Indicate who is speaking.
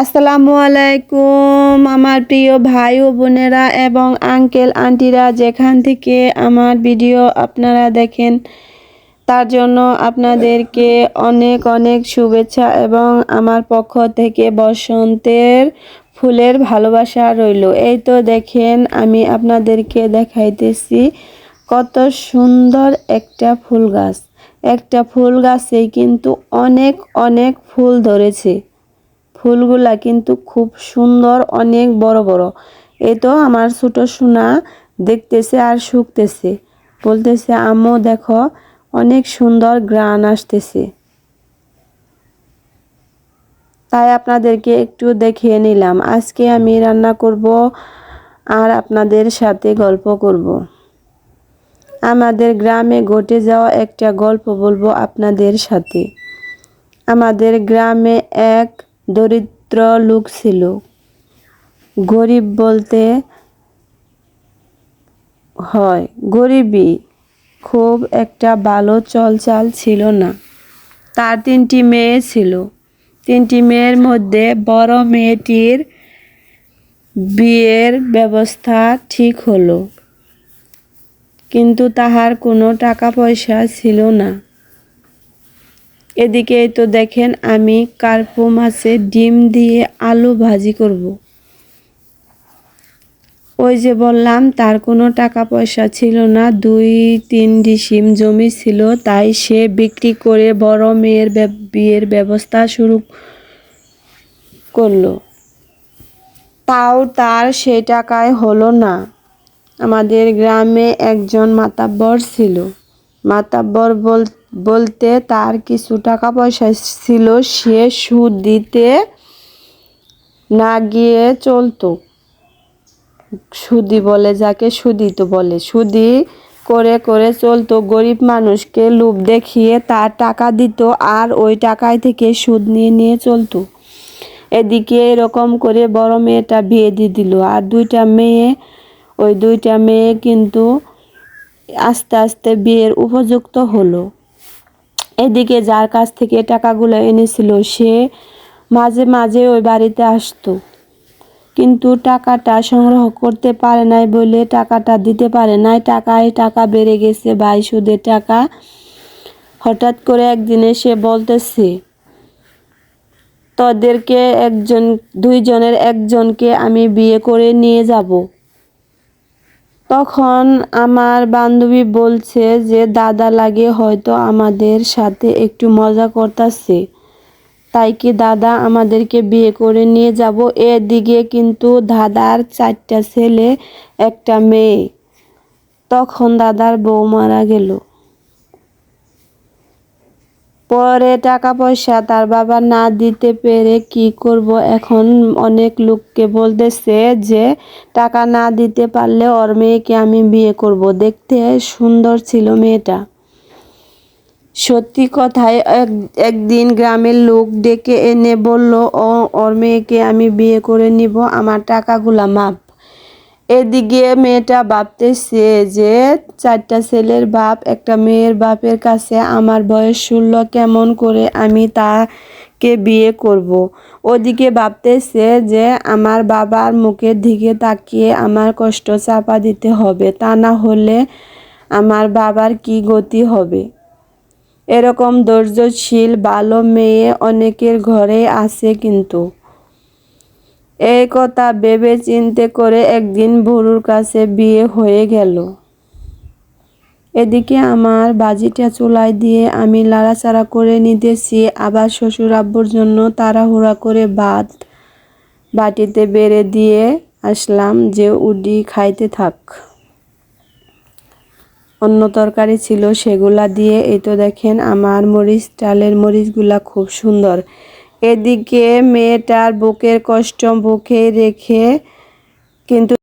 Speaker 1: আসসালামু আলাইকুম, আমার প্রিয় ভাই ও বোনেরা এবং আঙ্কেল, আন্টিরা যেখান থেকে আমার ভিডিও আপনারা দেখেন, তার জন্য আপনাদেরকে অনেক অনেক শুভেচ্ছা এবং আমার পক্ষ থেকে বসন্তের ফুলের ভালোবাসা রইল। এই তো দেখেন, আমি আপনাদেরকে দেখাইতেছি কত সুন্দর একটা ফুল গাছ। একটা ফুল গাছেই কিন্তু অনেক অনেক ফুল ধরেছে। ফুলগুলা কিন্তু খুব সুন্দর, অনেক বড় বড়। এই তো আমার ছোট সোনা দেখতেছে আর শুকতেছে। বলতেছে, আম্মু, দেখো, অনেক সুন্দর গ্রান আসতেছে। তাই আপনাদেরকে একটু দেখিয়ে নিলাম। আজকে আমি রান্না করব আর আপনাদের সাথে গল্প করব। আমাদের গ্রামে ঘটে যাওয়া একটা গল্প বলব আপনাদের সাথে। আমাদের গ্রামে এক দরিদ্র লোক ছিল। গরিব বলতে হয়, গরিবই। খুব একটা ভালো চলচাল ছিল না। তার তিনটি মেয়ে ছিল। তিনটি মেয়ের মধ্যে বড় মেয়েটির বিয়ের ব্যবস্থা ঠিক হলো। কিন্তু তাহার কোনো টাকা পয়সা ছিল না। এদিকে তো দেখেন আমি কার্পো মাছের ডিম দিয়ে আলু ভাজি করব। ওই যে বললাম, তার কোনো টাকা পয়সা ছিল না, দুই তিন ডিসিম জমি ছিল, তাই সে বিক্রি করে বড় মেয়ের বিয়ের ব্যবস্থা শুরু করল। তাও তার সে টাকায় হলো না। আমাদের গ্রামে একজন মাতাব্বর ছিল। মাতাব্বর বল বলতে তার কিছু টাকা পয়সা ছিল, সে সুদ দিতে না গিয়ে চলতো। সুদি বলে, যাকে সুদি তো বলে। সুদি করে করে চলতো। গরিব মানুষকে লোভ দেখিয়ে তার টাকা দিত আর ওই টাকায় থেকে সুদ নিয়ে নিয়ে চলতো। এদিকে এরকম করে বড় মেয়েটা বিয়ে দিয়ে দিল। আর দুইটা মেয়ে, ওই দুইটা মেয়ে কিন্তু আস্তে আস্তে বিয়ের উপযুক্ত হলো। এদিকে যার কাছ থেকে টাকাগুলো এনেছিল, সে মাঝে মাঝে ওই বাড়িতে আসতো। কিন্তু টাকাটা সংগ্রহ করতে পারে নাই বলে টাকাটা দিতে পারে নাই। টাকায় টাকা বেড়ে গেছে ভাই, সুদের টাকা। হঠাৎ করে একদিন এসে বলতেছে, তোদেরকে একজন, দুইজনের একজনকে আমি বিয়ে করে নিয়ে যাব। তখন আমার বান্ধবী বলছে যে, দাদা লাগে হয়তো আমাদের সাথে একটু মজা করতেছে। তাই কি দাদা আমাদেরকে বিয়ে করে নিয়ে যাব? এদিকে কিন্তু দাদার চারটা ছেলে, একটা মেয়ে। তখন দাদার বউ মারা গেল। পরে টাকা পয়সা তার বাবা না দিতে পেরে কি করব এখন অনেক লোককে বলতেছে যে, টাকা না দিতে পারলে ওর মেয়েকে আমি বিয়ে করব। দেখতে সুন্দর ছিল মেয়েটা। সত্যি কথায় এক, একদিন গ্রামের লোক ডেকে এনে বলল, ও, ওর মেয়েকে আমি বিয়ে করে নিব, আমার টাকাগুলা মাপ এদিকে মেয়েটা ভাবতেছে যে চারটা ছেলের বাপ, একটা মেয়ের বাপের কাছে আমার বয়স ষোল, কেমন করে আমি তাকে বিয়ে করব। ওদিকে ভাবতেছে যে আমার বাবার মুখের দিকে তাকিয়ে আমার কষ্ট চাপা দিতে হবে, তা না হলে আমার বাবার কি গতি হবে এরকম ধৈর্যশীল ভালো মেয়ে অনেকের ঘরে আছে কিন্তু এই কথা ভেবে চিনতে করে একদিন ভুরুর কাছে বিয়ে হয়ে গেল। এদিকে আমার বাজিটা চুলাই দিয়ে আমি লাড়াচাড়া করে নিতেছি, আবার শ্বশুর আব্বুর জন্য তাড়াহুড়া করে ভাত বাটিতে বেড়ে দিয়ে আসলাম যে উডি খাইতে থাক। অন্য তরকারি ছিল সেগুলা দিয়ে, এই তো দেখেন আমার মরিচ, ডালের মরিচগুলা খুব সুন্দর। এদিকে মেয়েটার বুকের কষ্ট বুকে রেখে কিন্তু